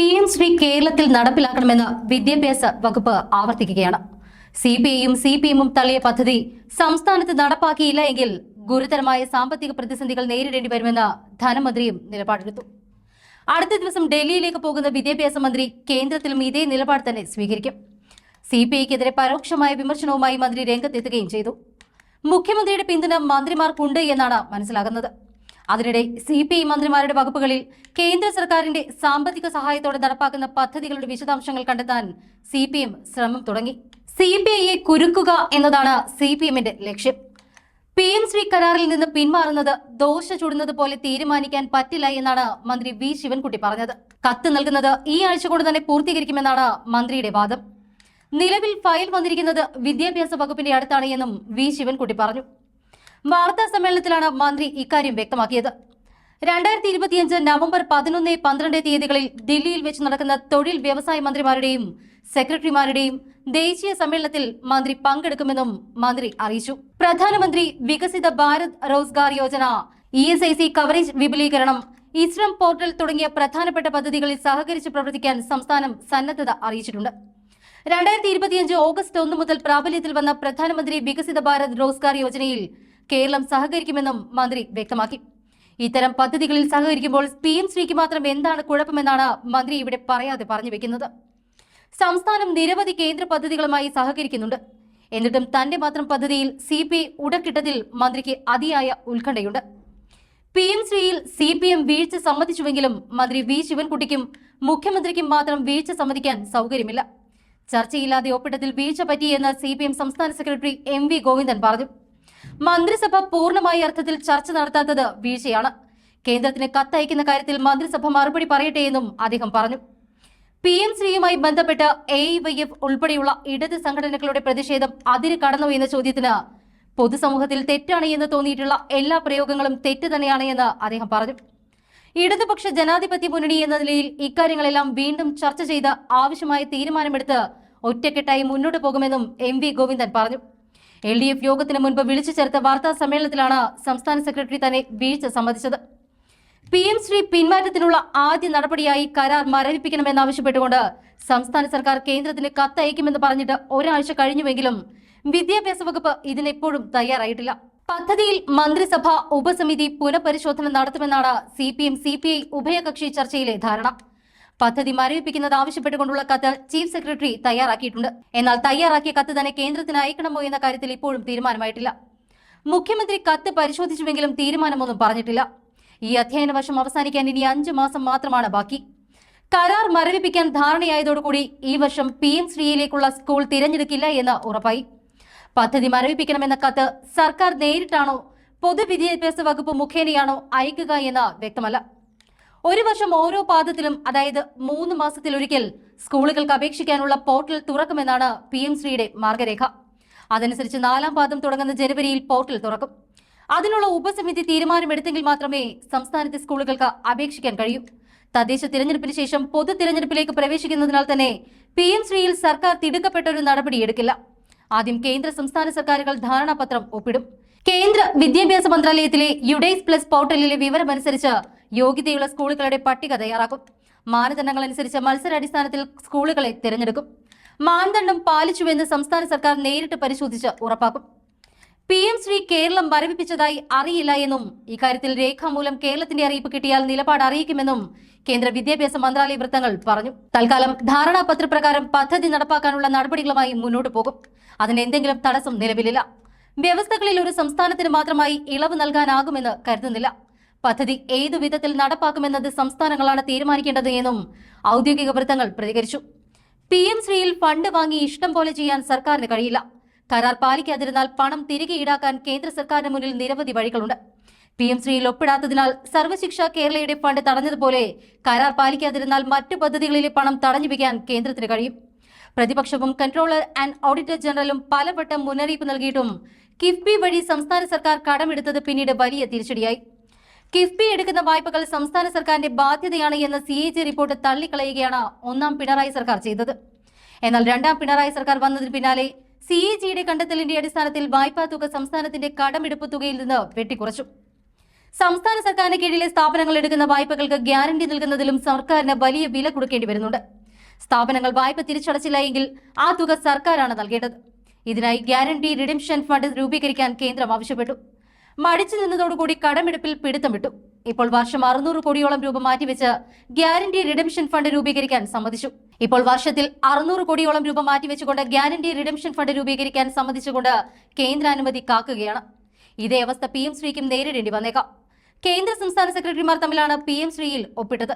P M Shri കേരളത്തിൽ നടപ്പിലാക്കണമെന്ന് വിദ്യാഭ്യാസ വകുപ്പ് ആവർത്തിക്കുകയാണ്. സി പി ഐയും സി പി എമ്മും തള്ളിയ പദ്ധതി സംസ്ഥാനത്ത് നടപ്പാക്കിയില്ല എങ്കിൽ ഗുരുതരമായ സാമ്പത്തിക പ്രതിസന്ധികൾ നേരിടേണ്ടി വരുമെന്ന് ധനമന്ത്രിയും നിലപാടെടുത്തു. അടുത്ത ദിവസം ഡൽഹിയിലേക്ക് പോകുന്ന വിദ്യാഭ്യാസ മന്ത്രി കേന്ദ്രത്തിലും ഇതേ നിലപാട് തന്നെ സ്വീകരിക്കും. സി പി ഐക്കെതിരെ പരോക്ഷമായ വിമർശനവുമായി മന്ത്രി രംഗത്തെത്തുകയും ചെയ്തു. മുഖ്യമന്ത്രിയുടെ പിന്തുണ മന്ത്രിമാർക്കുണ്ട് എന്നാണ് മനസ്സിലാകുന്നത്. അതിനിടെ സി പി ഐ മന്ത്രിമാരുടെ വകുപ്പുകളിൽ കേന്ദ്ര സർക്കാരിന്റെ സാമ്പത്തിക സഹായത്തോടെ നടപ്പാക്കുന്ന പദ്ധതികളുടെ വിശദാംശങ്ങൾ കണ്ടെത്താൻ സി പി എം ശ്രമം തുടങ്ങി. സി പി ഐയെ കുരുക്കുക എന്നതാണ് സി പി എമ്മിന്റെ ലക്ഷ്യം. പി എം ശ്രീ കരാറിൽ നിന്ന് പിന്മാറുന്നത് ദോശ ചുടുന്നത് പോലെ തീരുമാനിക്കാൻ പറ്റില്ല എന്നാണ് മന്ത്രി വി ശിവൻകുട്ടി പറഞ്ഞത്. കത്ത് നൽകുന്നത് ഈ ആഴ്ച കൊണ്ട് തന്നെ പൂർത്തീകരിക്കുമെന്നാണ് മന്ത്രിയുടെ വാദം. നിലവിൽ ഫയൽ വന്നിരിക്കുന്നത് വിദ്യാഭ്യാസ വകുപ്പിന്റെ അടുത്താണ് എന്നും വി ശിവൻകുട്ടി പറഞ്ഞു. വാർത്താ സമ്മേളനത്തിലാണ് മന്ത്രി ഇക്കാര്യം വ്യക്തമാക്കിയത്. രണ്ടായിരത്തി ഇരുപത്തിയഞ്ച് നവംബർ പതിനൊന്ന് പന്ത്രണ്ട് തീയതികളിൽ ദില്ലിയിൽ വെച്ച് നടക്കുന്ന തൊഴിൽ വ്യവസായ മന്ത്രിമാരുടെയും സെക്രട്ടറിമാരുടെയും ദേശീയ സമ്മേളനത്തിൽ മന്ത്രി പങ്കെടുക്കുമെന്നും മന്ത്രി അറിയിച്ചു. പ്രധാനമന്ത്രി Viksit Bharat Rozgar Yojana E S I C coverage വിപുലീകരണം ഇസ്രം പോർട്ടൽ തുടങ്ങിയ പ്രധാനപ്പെട്ട പദ്ധതികളിൽ സഹകരിച്ച് പ്രവർത്തിക്കാൻ സംസ്ഥാനം സന്നദ്ധത അറിയിച്ചിട്ടുണ്ട്. രണ്ടായിരത്തി ഇരുപത്തിയഞ്ച് ഓഗസ്റ്റ് ഒന്ന് മുതൽ പ്രാബല്യത്തിൽ വന്ന പ്രധാനമന്ത്രി വികസിത ഭാരത് റോസ്ഗാർ യോജനയിൽ കേരളം സഹകരിക്കുമെന്നും മന്ത്രി വ്യക്തമാക്കി. ഇത്തരം പദ്ധതികളിൽ സഹകരിക്കുമ്പോൾ പി എം ശ്രീക്ക് മാത്രം എന്താണ് കുഴപ്പമെന്നാണ് മന്ത്രി ഇവിടെ പറയാതെ പറഞ്ഞു വെക്കുന്നത്. സംസ്ഥാനം നിരവധി കേന്ദ്ര പദ്ധതികളുമായി സഹകരിക്കുന്നുണ്ട്. എന്നിട്ടും തന്റെ മാത്രം പദ്ധതിയിൽ സി പി ഐ ഉടക്കിട്ടതിൽ മന്ത്രിക്ക് അതിയായ ഉത്കണ്ഠയുണ്ട്. പി എം ശ്രീയിൽ സി പി എം വീഴ്ച സമ്മതിച്ചുവെങ്കിലും മന്ത്രി വി ശിവൻകുട്ടിക്കും മുഖ്യമന്ത്രിക്കും മാത്രം വീഴ്ച സമ്മതിക്കാൻ സൗകര്യമില്ല. ചർച്ചയില്ലാതെ ഒപ്പിട്ടതിൽ വീഴ്ച പറ്റിയെന്ന് സി പി എം സംസ്ഥാന സെക്രട്ടറി എം വി ഗോവിന്ദൻ പറഞ്ഞു. മന്ത്രിസഭ പൂർണമായ അർത്ഥത്തിൽ ചർച്ച നടത്താത്തത് വീഴ്ചയാണ്. കേന്ദ്രത്തിന് കത്തയക്കുന്ന കാര്യത്തിൽ മന്ത്രിസഭ മറുപടി പറയട്ടെ എന്നും അദ്ദേഹം പറഞ്ഞു. പി എം ശ്രീയുമായി ബന്ധപ്പെട്ട് എ വൈ എഫ് ഉൾപ്പെടെയുള്ള ഇടത് സംഘടനകളുടെ പ്രതിഷേധം അതിര് കടന്നു എന്ന ചോദ്യത്തിന് പൊതുസമൂഹത്തിൽ തെറ്റാണ് എന്ന് തോന്നിയിട്ടുള്ള എല്ലാ പ്രയോഗങ്ങളും തെറ്റ് തന്നെയാണ് എന്ന് അദ്ദേഹം പറഞ്ഞു. ഇടതുപക്ഷ ജനാധിപത്യ മുന്നണി എന്ന നിലയിൽ ഇക്കാര്യങ്ങളെല്ലാം വീണ്ടും ചർച്ച ചെയ്ത് ആവശ്യമായ തീരുമാനമെടുത്ത് ഒറ്റക്കെട്ടായി മുന്നോട്ട് പോകുമെന്നും എം വി ഗോവിന്ദൻ പറഞ്ഞു. എൽ ഡി എഫ് യോഗത്തിന് മുൻപ് വിളിച്ചു ചേർത്ത വാർത്താ സമ്മേളനത്തിലാണ് സംസ്ഥാന സെക്രട്ടറി തന്നെ വീഴ്ച സമ്മതിച്ചത്. പി എം ശ്രീ പിന്മാറ്റത്തിനുള്ള ആദ്യ നടപടിയായി കരാർ മരവിപ്പിക്കണമെന്നാവശ്യപ്പെട്ടുകൊണ്ട് സംസ്ഥാന സർക്കാർ കേന്ദ്രത്തിന് കത്തയക്കുമെന്ന് പറഞ്ഞിട്ട് ഒരാഴ്ച കഴിഞ്ഞുവെങ്കിലും വിദ്യാഭ്യാസ വകുപ്പ് ഇതിനെപ്പോഴും തയ്യാറായിട്ടില്ല. പദ്ധതിയിൽ മന്ത്രിസഭ ഉപസമിതി പുനഃപരിശോധന നടത്തുമെന്നാണ് C P M C P I ഉഭയകക്ഷി ചർച്ചയിലെ ധാരണ. പദ്ധതി മരവിപ്പിക്കുന്നത് ആവശ്യപ്പെട്ടുകൊണ്ടുള്ള കത്ത് ചീഫ് സെക്രട്ടറി തയ്യാറാക്കിയിട്ടുണ്ട്. എന്നാൽ തയ്യാറാക്കിയ കത്ത് തന്നെ കേന്ദ്രത്തിന് അയക്കണമോ എന്ന കാര്യത്തിൽ ഇപ്പോഴും തീരുമാനമായിട്ടില്ല. മുഖ്യമന്ത്രി കത്ത് പരിശോധിച്ചുവെങ്കിലും തീരുമാനമൊന്നും പറഞ്ഞിട്ടില്ല. ഈ അധ്യയന വർഷം അവസാനിക്കാൻ ഇനി അഞ്ചു മാസം മാത്രമാണ് ബാക്കി. കരാർ മരവിപ്പിക്കാൻ ധാരണയായതോടുകൂടി ഈ വർഷം പി എം ശ്രീയിലേക്കുള്ള സ്കൂൾ തിരഞ്ഞെടുക്കില്ല എന്ന് ഉറപ്പായി. പദ്ധതി മരവിപ്പിക്കണമെന്ന കത്ത് സർക്കാർ നേരിട്ടാണോ? പൊതുവിദ്യാഭ്യാസ വകുപ്പ് മുഖേനയാണോ അയക്കുക എന്ന് വ്യക്തമല്ല. ഒരു വർഷം ഓരോ പാദത്തിലും അതായത് മൂന്ന് മാസത്തിലൊരിക്കൽ സ്കൂളുകൾക്ക് അപേക്ഷിക്കാനുള്ള പോർട്ടൽ തുറക്കുമെന്നാണ് പി എം ശ്രീയുടെ മാർഗരേഖ. അതനുസരിച്ച് നാലാം പാദം തുടങ്ങുന്ന ജനുവരിയിൽ പോർട്ടൽ തുറക്കും. അതിനുള്ള ഉപസമിതി തീരുമാനമെടുത്തെങ്കിൽ മാത്രമേ സംസ്ഥാനത്തെ സ്കൂളുകൾക്ക് അപേക്ഷിക്കാൻ കഴിയൂ. തദ്ദേശ തിരഞ്ഞെടുപ്പിന് ശേഷം പൊതു തിരഞ്ഞെടുപ്പിലേക്ക് പ്രവേശിക്കുന്നതിനാൽ തന്നെ പി എം ശ്രീയിൽ സർക്കാർ തിടുക്കപ്പെട്ട ഒരു നടപടിയെടുക്കില്ല ആദ്യം കേന്ദ്ര സംസ്ഥാന സർക്കാരുകൾ ധാരണാപത്രം ഒപ്പിടും. കേന്ദ്ര വിദ്യാഭ്യാസ മന്ത്രാലയത്തിലെ യുഡൈസ് പ്ലസ് പോർട്ടലിലെ വിവരമനുസരിച്ച് യോഗ്യതയുള്ള സ്കൂളുകളുടെ പട്ടിക തയ്യാറാക്കും. മാനദണ്ഡങ്ങൾ അനുസരിച്ച് മത്സരാടിസ്ഥാനത്തിൽ സ്കൂളുകളെ തിരഞ്ഞെടുക്കും. മാനദണ്ഡം പാലിച്ചുവെന്ന് സംസ്ഥാന സർക്കാർ നേരിട്ട് പരിശോധിച്ച് ഉറപ്പാക്കും. പി എം ശ്രീ കേരളം മരവിപ്പിച്ചതായി അറിയില്ല എന്നും ഇക്കാര്യത്തിൽ രേഖാമൂലം കേരളത്തിന്റെ അറിയിപ്പ് കിട്ടിയാൽ നിലപാട് അറിയിക്കുമെന്നും കേന്ദ്ര വിദ്യാഭ്യാസ മന്ത്രാലയ വൃത്തങ്ങൾ പറഞ്ഞു. തൽക്കാലം ധാരണാപത്രപ്രകാരം പദ്ധതി നടപ്പാക്കാനുള്ള നടപടികളുമായി മുന്നോട്ട് പോകും. അതിന് എന്തെങ്കിലും തടസ്സം നിലവിലില്ല. വ്യവസ്ഥകളിൽ ഒരു സംസ്ഥാനത്തിന് മാത്രമായി ഇളവ് നൽകാനാകുമെന്ന് കരുതുന്നില്ല. പദ്ധതി ഏതു വിധത്തിൽ നടപ്പാക്കുമെന്നത് സംസ്ഥാനങ്ങളാണ് തീരുമാനിക്കേണ്ടത് എന്നും ഔദ്യോഗിക വൃത്തങ്ങൾ പ്രതികരിച്ചു. പി എം ശ്രീയിൽ ഫണ്ട് വാങ്ങി ഇഷ്ടം പോലെ ചെയ്യാൻ സർക്കാരിന് കഴിയില്ല. കരാർ പാലിക്കാതിരുന്നാൽ പണം തിരികെ ഈടാക്കാൻ കേന്ദ്ര സർക്കാരിന് മുന്നിൽ നിരവധി വഴികളുണ്ട്. പി എം ശ്രീയിൽ ഒപ്പിടാത്തതിനാൽ സർവശിക്ഷ കേരളയുടെ ഫണ്ട് തടഞ്ഞതുപോലെ കരാർ പാലിക്കാതിരുന്നാൽ മറ്റു പദ്ധതികളിലെ പണം തടഞ്ഞു വയ്ക്കാൻ കേന്ദ്രത്തിന് കഴിയും. പ്രതിപക്ഷവും കൺട്രോളർ ആൻഡ് ഓഡിറ്റർ ജനറലും പലവട്ടം മുന്നറിയിപ്പ് നൽകിയിട്ടും കിഫ്ബി വഴി സംസ്ഥാന സർക്കാർ കടമെടുത്തത് പിന്നീട് വലിയ തിരിച്ചടിയായി. കിഫ്ബി എടുക്കുന്ന വായ്പകൾ സംസ്ഥാന സർക്കാരിന്റെ ബാധ്യതയാണ് എന്ന സി എ ജി റിപ്പോർട്ട് തള്ളിക്കളയുകയാണ് ഒന്നാം പിണറായി സർക്കാർ ചെയ്തത്. എന്നാൽ രണ്ടാം പിണറായി സർക്കാർ വന്നതിന് പിന്നാലെ സി എ ജിയുടെ കണ്ടെത്തലിന്റെ അടിസ്ഥാനത്തിൽ വായ്പാ തുക സംസ്ഥാനത്തിന്റെ കടമെടുപ്പ് തുകയിൽ നിന്ന് വെട്ടിക്കുറച്ചു. സംസ്ഥാന സർക്കാരിന് കീഴിലെ സ്ഥാപനങ്ങൾ എടുക്കുന്ന വായ്പകൾക്ക് ഗ്യാരണ്ടി നൽകുന്നതിലും സർക്കാരിന് വലിയ വില കൊടുക്കേണ്ടി വരുന്നുണ്ട്. സ്ഥാപനങ്ങൾ വായ്പ തിരിച്ചടച്ചില്ല എങ്കിൽ ആ തുക സർക്കാരാണ് നൽകേണ്ടത്. ഇതിനായി ഗ്യാരണ്ടി റിഡംഷൻ ഫണ്ട് രൂപീകരിക്കാൻ കേന്ദ്രം ആവശ്യപ്പെട്ടു. മടിച്ചു നിന്നതോടുകൂടി കടമെടുപ്പിൽ പിടുത്തം വിട്ടു. ഇപ്പോൾ വർഷം അറുന്നൂറ് കോടിയോളം രൂപ മാറ്റിവെച്ച് ഗ്യാരണ്ടി റിഡംഷൻ ഫണ്ട് രൂപീകരിക്കാൻ സമ്മതിച്ചു. ഇപ്പോൾ വർഷത്തിൽ അറുന്നൂറ് കോടിയോളം രൂപ മാറ്റിവെച്ചുകൊണ്ട് ഗ്യാരണ്ടി റിഡംഷൻ ഫണ്ട് രൂപീകരിക്കാൻ സമ്മതിച്ചുകൊണ്ട് കേന്ദ്രാനുമതി കാക്കുകയാണ്. ഇതേ അവസ്ഥ പി എം ശ്രീക്കും നേരിടേണ്ടി വന്നേക്കാം. കേന്ദ്ര സംസ്ഥാന സെക്രട്ടറിമാർ തമ്മിലാണ് പി എം ശ്രീയിൽ ഒപ്പിട്ടത്.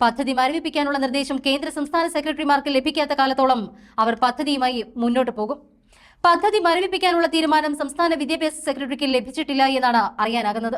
പദ്ധതി മരവിപ്പിക്കാനുള്ള നിർദ്ദേശം കേന്ദ്ര സംസ്ഥാന സെക്രട്ടറിമാർക്ക് ലഭിക്കാത്ത കാലത്തോളം അവർ പദ്ധതിയുമായി മുന്നോട്ട് പോകും. പദ്ധതി മരവിപ്പിക്കാനുള്ള തീരുമാനം സംസ്ഥാന വിദ്യാഭ്യാസ സെക്രട്ടറിക്ക് ലഭിച്ചിട്ടില്ല എന്നാണ് അറിയാനാകുന്നത്.